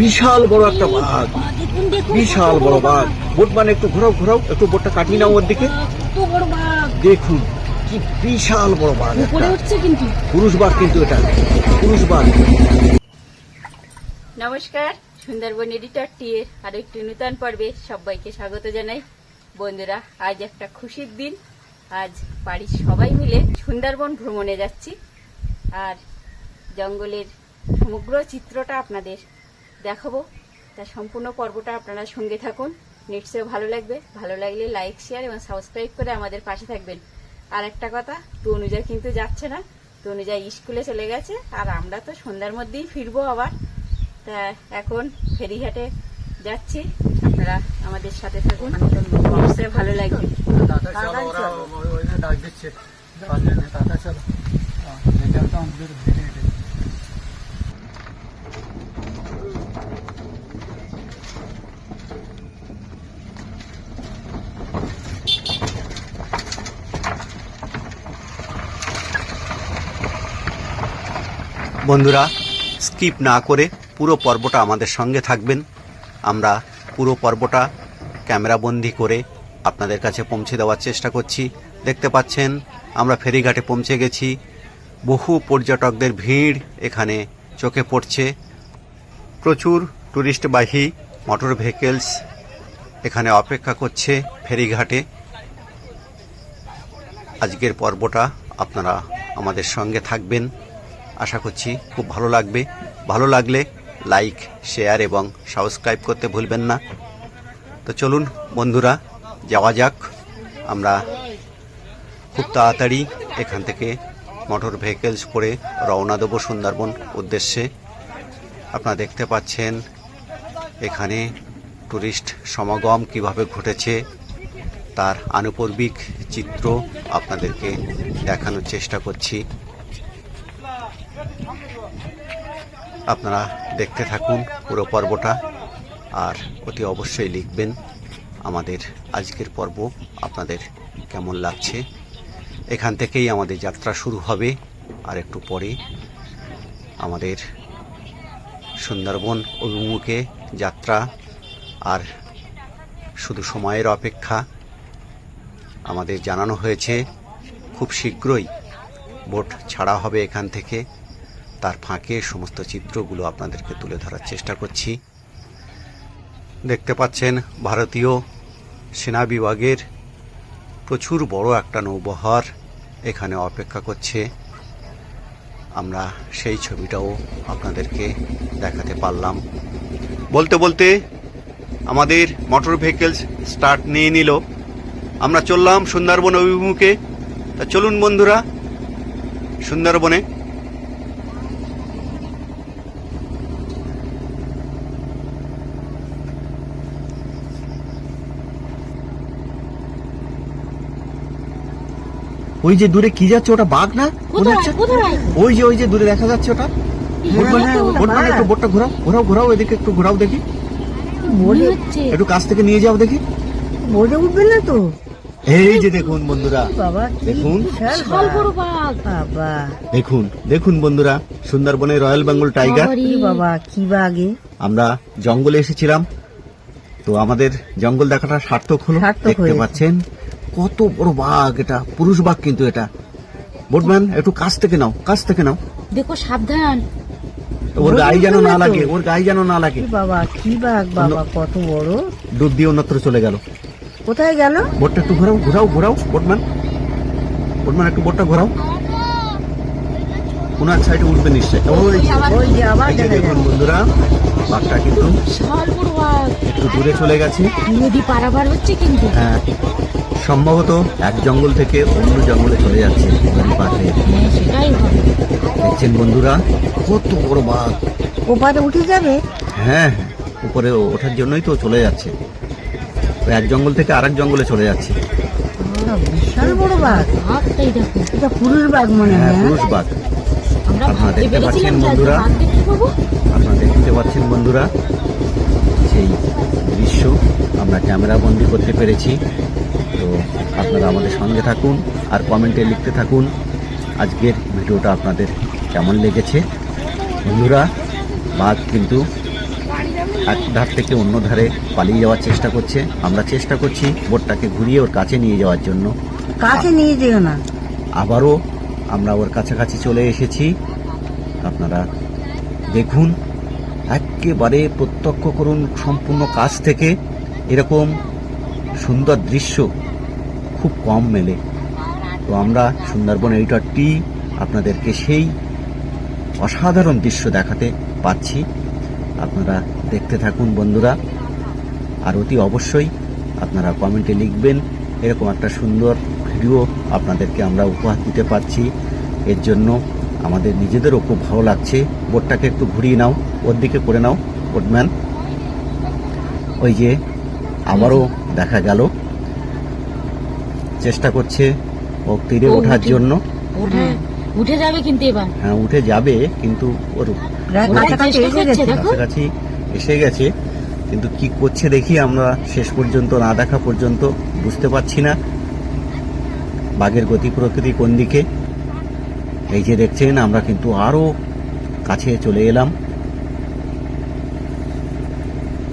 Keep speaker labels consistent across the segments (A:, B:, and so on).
A: বিশাল বড় একটা বাঘ বিশাল বড় বাঘ বোট মানে একটু ঘোরাও ঘোরাও একটু বোটটা কাটিয়ে নাও ওর দিকে দেখুন কি বিশাল বড় বাঘ
B: কিন্তু।
A: পুরুষ বাঘ কিন্তু এটা। পুরুষ বাঘ
C: নমস্কার সুন্দরবন এডিটর টিয়ের আরও একটি নূতন পর্বে সবাইকে স্বাগত জানাই। বন্ধুরা আজ একটা খুশির দিন। আজ বাড়ির সবাই মিলে সুন্দরবন ভ্রমণে যাচ্ছি। আর জঙ্গলের সমগ্র চিত্রটা আপনাদের দেখাবো তার সম্পূর্ণ পর্বটা আপনারা সঙ্গে থাকুন নিশ্চয়ই ভালো লাগবে ভালো লাগলে লাইক শেয়ার এবং সাবস্ক্রাইব করে আমাদের পাশে থাকবেন আর একটা কথা তনুজা কিন্তু যাচ্ছে না তনুজা স্কুলে চলে গেছে আর আমরা তো সন্ধ্যার মধ্যেই ফিরবো আবার তা এখন ফেরিঘাটে যাচ্ছি আপনারা আমাদের সাথে থাকুন নিশ্চয়ই ভালো লাগবে।
D: বন্ধুরা স্কিপ না করে পুরো পর্বটা আমাদের সঙ্গে থাকবেন। আমরা পুরো পর্বটা ক্যামেরাবন্দি করে আপনাদের কাছে পৌঁছে দেওয়ার চেষ্টা করছি। দেখতে পাচ্ছেন, আমরা ফেরিঘাটে পৌঁছে গেছি। বহু পর্যটকদের ভিড় এখানে চোখে পড়ছে। প্রচুর টুরিস্টবাহী মোটর ভেহিকেলস এখানে অপেক্ষা করছে ফেরিঘাটে। আজকের পর্বটা আপনারা আমাদের সঙ্গে থাকবেন। আশা করছি খুব ভালো লাগবে। ভালো লাগলে লাইক শেয়ার এবং সাবস্ক্রাইব করতে ভুলবেন না। তো চলুন বন্ধুরা, যাওয়া যাক। আমরা খুব তাড়াতাড়ি এখান থেকে মোটর ভেহিকেলস করে রওনা দেবো সুন্দরবন উদ্দেশ্যে। আপনারা দেখতে পাচ্ছেন এখানে টুরিস্ট সমাগম কীভাবে ঘটেছে, তার আনুপর্বিক চিত্র আপনাদেরকে দেখানোর চেষ্টা করছি। আপনারা দেখতে থাকুন পুরো পর্বটা আর অতি অবশ্যই লিখবেন আমাদের আজকের পর্ব আপনাদের কেমন লাগছে। এখান থেকেই আমাদের যাত্রা শুরু হবে। আর একটু পরে আমাদের সুন্দরবন অভিমুখে যাত্রা আর শুধু সময়ের অপেক্ষা আমাদের জানানো হয়েছে, খুব শীঘ্রই বোট ছাড়া হবে এখান থেকে। তার ফাঁকে সমস্ত চিত্রগুলো আপনাদেরকে তুলে ধরার চেষ্টা করছি। দেখতে পাচ্ছেন, ভারতীয় সেনা বিভাগের প্রচুর বড় একটা নৌবহর এখানে অপেক্ষা করছে। আমরা সেই ছবিটাও আপনাদেরকে দেখাতে পারলাম। বলতে বলতে আমাদের মোটর ভেহিকেলস স্টার্ট নিয়ে নিল। আমরা চললাম সুন্দরবন অভিমুখে। তা চলুন বন্ধুরা, সুন্দরবনে
A: ওই যে দূরে কি যাচ্ছে ওটা বাঘ না? ওই যে ওই যে দূরে দেখা যাচ্ছে ওটা। একটু বোটটা ঘোরাও ঘোরাও ঘোরাও এদিকে একটু ঘোরাও দেখি। একটু কাছ থেকে নিয়ে যাও দেখি।
E: মরে উঠবে না তো?
A: এই যে দেখুন বন্ধুরা দেখুন। দেখুন দেখুন বন্ধুরা সুন্দরবনের রয়্যাল বেঙ্গল টাইগার।
E: কি বাবা কি বাগে
A: আমরা জঙ্গলে এসেছিলাম তো আমাদের জঙ্গল দেখাটা সার্থক হলো দেখতে পাচ্ছেন। কত বড় বাঘ এটা পুরুষ বাঘ কিন্তু এটা। বোটম্যান একটু কাছ থেকে নাও কাছ থেকে নাও।
B: দেখো সাবধান।
A: ওর গায়ে যেন না লাগে ওর গায়ে যেন না লাগে।
E: বাবা কি বাঘ বাবা কত বড়।
A: ডুব দিয়ে অন্যত্র চলে গেল।
E: কোথায় গেল?
A: বোটটা একটু ঘোরাও ঘোরাও ঘোরাও বোটম্যান। বোটম্যান একটু বোটটা ঘোরাও। ওনার সাইডে উঠবে নিশ্চয় দেখুন বন্ধুরা বাঘটা কিন্তু
B: বিশাল বড় বাঘ।
A: একটু দূরে চলে গেছে।
B: নদী পারাবার হচ্ছে কিন্তু।
A: হ্যাঁ, সম্ভবত এক জঙ্গল থেকে অন্য জঙ্গলে চলে যাচ্ছে
B: সেটাই হবে।
A: দেখছেন বন্ধুরা কত বড় বাঘ।
E: ওপারে উঠে যাবে?
A: হ্যাঁ হ্যাঁ উপরে ওঠার জন্যই তো চলে যাচ্ছে। এক জঙ্গল থেকে আরেক জঙ্গলে চলে যাচ্ছে।
E: বাবা, বিশাল বড় বাঘ।
B: বাঘটাই দেখো।
E: এটা পুরুষ বাঘ মনে
A: হ্যাঁ
E: হয় হ্যাঁ?
A: পুরুষ বাঘ।
B: আমরা
A: আপনারা
B: ভাবতে
A: দেখতে
B: পেরেছিলাম
A: পাচ্ছেন
B: যে
A: বন্ধুরা?
B: বাঘ দেখতে পাবো।
A: আপনারা দেখতে পাচ্ছেন বন্ধুরা সেই দৃশ্য আমরা ক্যামেরা বন্দি করতে পেরেছি। তো আপনারা আমাদের সঙ্গে থাকুন আর কমেন্টে লিখতে থাকুন আজকের ভিডিওটা আপনাদের কেমন লেগেছে। বন্ধুরা বাঘ কিন্তু এক ধার থেকে অন্য ধারে পালিয়ে যাওয়ার চেষ্টা করছে। আমরা চেষ্টা করছি বোটটাকে ঘুরিয়ে ওর কাছে নিয়ে যাওয়ার জন্য।
E: কাছে নিয়ে যেও না।
A: আবারও আমরা ওর কাছাকাছি চলে এসেছি। আপনারা দেখুন একেবারে প্রত্যক্ষ করুন সম্পূর্ণ কাছ থেকে। এরকম সুন্দর দৃশ্য খুব কম মেলে। তো আমরা সুন্দরবন এডিটর টি আপনাদেরকে সেই অসাধারণ দৃশ্য দেখাতে পাচ্ছি। আপনারা দেখতে থাকুন বন্ধুরা। আর অতি অবশ্যই আপনারা কমেন্টে লিখবেন, এরকম একটা সুন্দর ভিডিও আপনাদেরকে আমরা উপহার দিতে পারছি এর জন্য আমাদের নিজেদেরও খুব ভালো লাগছে। বোটটাকে একটু ঘুরিয়ে নাও, ওর দিকে করে নাও, বোটম্যান। ওই যে, আবারও দেখা গেল। চেষ্টা করছে ও তীরে ওঠার জন্য।
B: উঠে উঠে যাবে কিন্তু এবার।
A: হ্যাঁ উঠে যাবে কিন্তু ওর
E: কাছাকাছি এসে গেছে
A: এসে গেছে কিন্তু কি করছে দেখি আমরা শেষ পর্যন্ত না দেখা পর্যন্ত বুঝতে পারছি না। বাঘের গতি প্রকৃতি কোন দিকে? এই যে দেখছেন আমরা কিন্তু আরও কাছে চলে এলাম।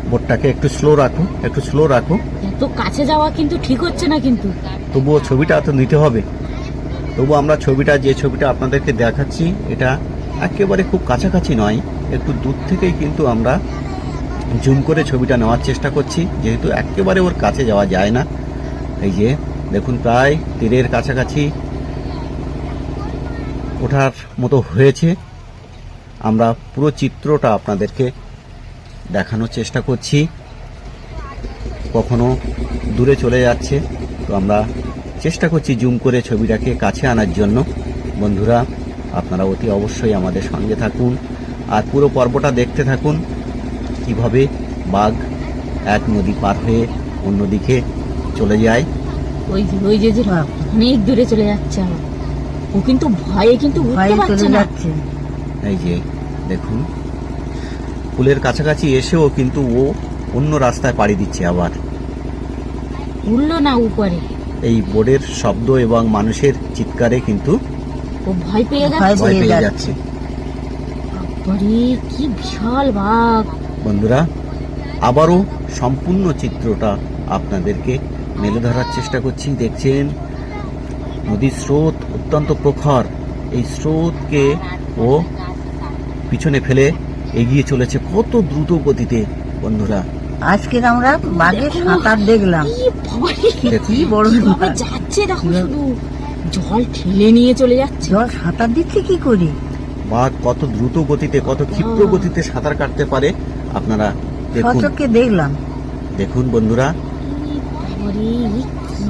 A: বোটটাকে একটু স্লো রাখো একটু স্লো রাখো
B: এত কাছে যাওয়া কিন্তু ঠিক হচ্ছে না কিন্তু।
A: তবুও ছবিটা তো নিতে হবে। তবু আমরা ছবিটা যে ছবিটা আপনাদেরকে দেখাচ্ছি এটা একেবারে খুব কাছাকাছি নয় একটু দূর থেকেই কিন্তু আমরা জুম করে ছবিটা নেওয়ার চেষ্টা করছি যেহেতু একেবারে ওর কাছে যাওয়া যায় না। এই যে দেখুন প্রায় তীরের কাছাকাছি ওঠার মতো হয়েছে। আমরা পুরো চিত্রটা আপনাদেরকে দেখানোর চেষ্টা করছি। কখনো দূরে চলে যাচ্ছে। তো আমরা চেষ্টা করছি জুম করে ছবিটাকে কাছে আনার জন্য। বন্ধুরা আপনারা অতি অবশ্যই আমাদের সঙ্গে থাকুন আর পুরো পর্বটা দেখতে থাকুন। কীভাবে বাঘ এক নদী পার হয়ে অন্যদিকে চলে যায়।
B: ওই যে ওই যে যে অনেক দূরে চলে যাচ্ছে ও কিন্তু ভয়ে কিন্তু
E: ভয়ে চলে যাচ্ছে।
A: এই যে দেখুন। পুলের কাছাকাছি এসেও কিন্তু ও অন্য রাস্তায় পাড়ি দিচ্ছে আবার।
B: উঠল না উপরে।
A: এই বোর্ডের শব্দ এবং মানুষের চিৎকারে কিন্তু
B: ও ভয় পেয়ে গেছে
A: ভয়
E: পেয়ে
A: পেয়ে
E: যাচ্ছে।
A: যাচ্ছে
B: কি বিশাল বাঘ।
A: বন্ধুরা আবারও সম্পূর্ণ চিত্রটা আপনাদেরকে মেলে ধরার চেষ্টা করছি। দেখছেন নদীর স্রোত অত্যন্ত প্রখর। এই স্রোতকে ও পিছনে ফেলে এগিয়ে চলেছে কত দ্রুত গতিতে বন্ধুরা।
E: আজকে আমরা বাঘের সাঁতার দেখলাম।
B: কি
E: বড়
B: যাচ্ছে দেখো শুধু। জল ঠেলে নিয়ে চলে যাচ্ছে।
E: জল সাঁতার দিচ্ছে কি করে?
A: বাঘ কত দ্রুত গতিতে কত ক্ষিপ্র গতিতে সাঁতার কাটতে পারে আপনারা দেখুন।
E: সচককে দেখলাম।
A: দেখুন বন্ধুরা।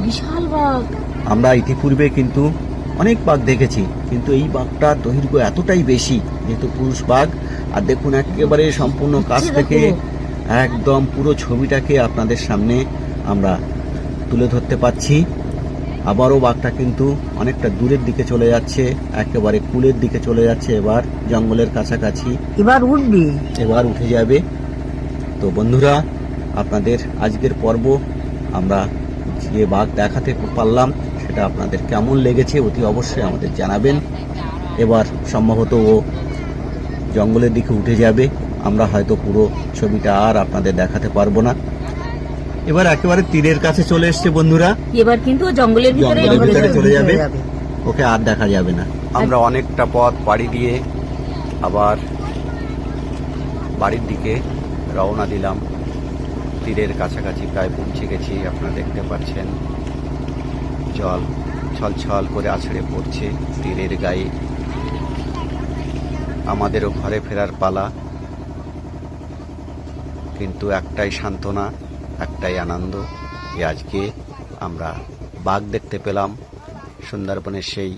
B: বিশাল বাঘ।
A: আমরা ইতিপূর্বে কিন্তু অনেক বাঘ দেখেছি কিন্তু এই বাঘটার দৈর্ঘ্য এতটাই বেশি যেহেতু পুরুষ বাঘ আর দেখুন একেবারে সম্পূর্ণ কাছ থেকে একদম পুরো ছবিটাকে আপনাদের সামনে আমরা তুলে ধরতে পাচ্ছি। আবারও বাঘটা কিন্তু অনেকটা দূরের দিকে চলে যাচ্ছে একেবারে কুলের দিকে চলে যাচ্ছে এবার জঙ্গলের কাছাকাছি।
E: এবার উঠবি।
A: এবার উঠে যাবে। তো বন্ধুরা আপনাদের আজকের পর্ব আমরা যে বাঘ দেখাতে পারলাম সেটা আপনাদের কেমন লেগেছে অতি অবশ্যই আমাদের জানাবেন। এবার সম্ভবত ও জঙ্গলের দিকে উঠে যাবে। আমরা হয়তো পুরো ছবিটা আর আপনাদের দেখাতে পারব না। এবার একেবারে তীরের কাছে চলে এসছে বন্ধুরা।
B: এবার কিন্তু জঙ্গলের ভিতরে
A: জঙ্গলের ভিতরে চলে
E: যাবে।
A: ওকে আর দেখা যাবে না।
D: আমরা অনেকটা পথ পাড়ি দিয়ে আবার বাড়ির দিকে রওনা দিলাম। তীরের কাছাকাছি প্রায় পৌঁছে গেছি আপনারা দেখতে পাচ্ছেন। জল ছলছল করে আছড়ে পড়ছে তীরের গায়ে। আমাদেরও ঘরে ফেরার পালা। কিন্তু একটাই সান্ত্বনা, একটাই আনন্দ যে আজকে আমরা বাঘ দেখতে পেলাম, সুন্দরবনের সেই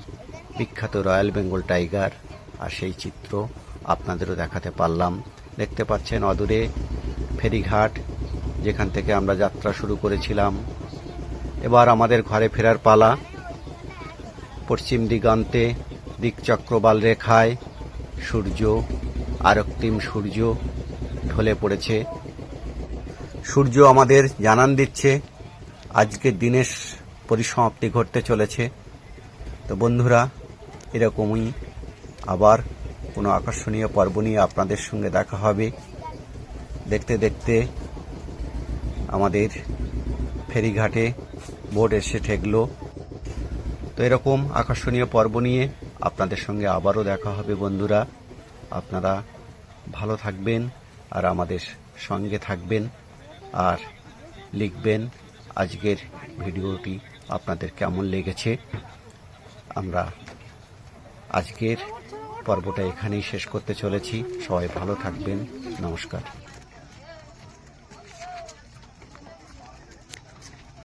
D: বিখ্যাত রয়্যাল বেঙ্গল টাইগার আর সেই চিত্র আপনাদেরও দেখাতে পারলাম। দেখতে পাচ্ছেন অদূরে ফেরিঘাট, যেখান থেকে আমরা যাত্রা শুরু করেছিলাম। এবার আমাদের ঘরে ফেরার পালা। পশ্চিম দিগন্তে দিকচক্রবাল রেখায় সূর্য আরক্তিম সূর্য ঢলে পড়েছে। সূর্য আমাদের জানান দিচ্ছে আজকের দিনের পরিসমাপ্তি ঘটতে চলেছে। তো বন্ধুরা, এরকমই আবার কোনো আকর্ষণীয় পর্ব নিয়ে আপনাদের সঙ্গে দেখা হবে।
A: দেখতে দেখতে আমাদের ফেরিঘাটে বোট এসে ঠেকলো। তো এরকম আকর্ষণীয় পর্ব নিয়ে আপনাদের সঙ্গে আবারও দেখা হবে বন্ধুরা। আপনারা ভালো থাকবেন আর আমাদের সঙ্গে থাকবেন আর লিখবেন আজকের ভিডিওটি আপনাদের কেমন লেগেছে। আমরা আজকের পর্বটা এখানেই শেষ করতে চলেছি। সবাই ভালো থাকবেন। নমস্কার।